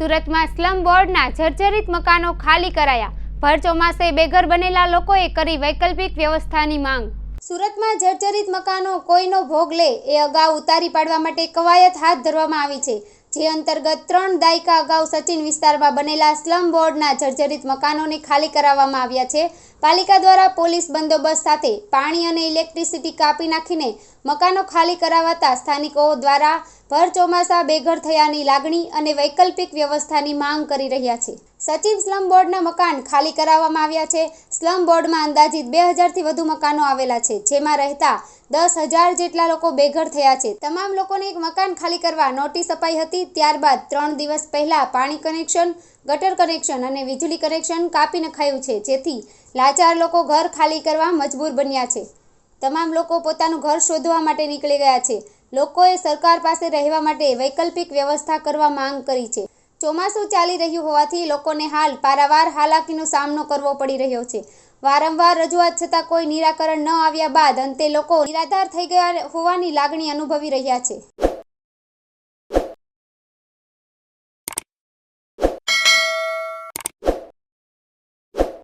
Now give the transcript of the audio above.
સુરતમાં સ્લમ બોર્ડના જર્જરિત મકાનો ખાલી કરાયા. ભર ચોમાસે બેઘર બનેલા લોકોએ કરી વૈકલ્પિક વ્યવસ્થાની માંગ. સુરતમાં જર્જરિત મકાનો કોઈનો ભોગ લે એ અગાઉ ઉતારી પાડવા માટે કવાયત હાથ ધરવામાં આવી છે. જે અંતર્ગત ત્રણ દાયકા અગાઉ સચિન વિસ્તારમાં બનેલા સ્લમ બોર્ડના જર્જરિત મકાનોને ખાલી કરાવવામાં આવ્યા છે. પાલિકા દ્વારા પોલીસ બંદોબસ્ત સાથે પાણી અને ઇલેક્ટ્રિસિટી કાપી નાખીને મકાનો ખાલી કરાવાતા સ્થાનિકો દ્વારા ભર ચોમાસા બેઘર થયાની લાગણી અને વૈકલ્પિક વ્યવસ્થાની માંગ કરી રહ્યા છે. સચિન સ્લમ બોર્ડના મકાન ખાલી કરાવવામાં આવ્યા છે. સ્લમ બોર્ડમાં અંદાજિત બે હજારથી વધુ મકાનો આવેલા છે, જેમાં રહેતા દસ હજાર જેટલા લોકો બેઘર થયા છે. તમામ લોકોને એક મકાન ખાલી કરવા નોટિસ અપાઈ હતી. ત્યારબાદ ત્રણ દિવસ પહેલા પાણી કનેક્શન, ગટર કનેક્શન અને વીજળી કનેક્શન કાપી નખાયું છે. જેથી લાચાર લોકો ઘર ખાલી કરવા મજબૂર બન્યા છે. તમામ લોકો પોતાનું ઘર શોધવા માટે નીકળી ગયા છે. લોકોએ સરકાર પાસે રહેવા માટે વૈકલ્પિક વ્યવસ્થા કરવા માંગ કરી છે. ચોમાસું ચાલી રહ્યું હોવાથી લોકોને હાલ પારાવાર હાલાકીનો સામનો કરવો પડી રહ્યો છે. વારંવાર રજૂઆત છતાં કોઈ નિરાકરણ ન આવ્યા બાદ અંતે લોકો નિરાધાર થઈ ગયા હોવાની લાગણી અનુભવી રહ્યા છે.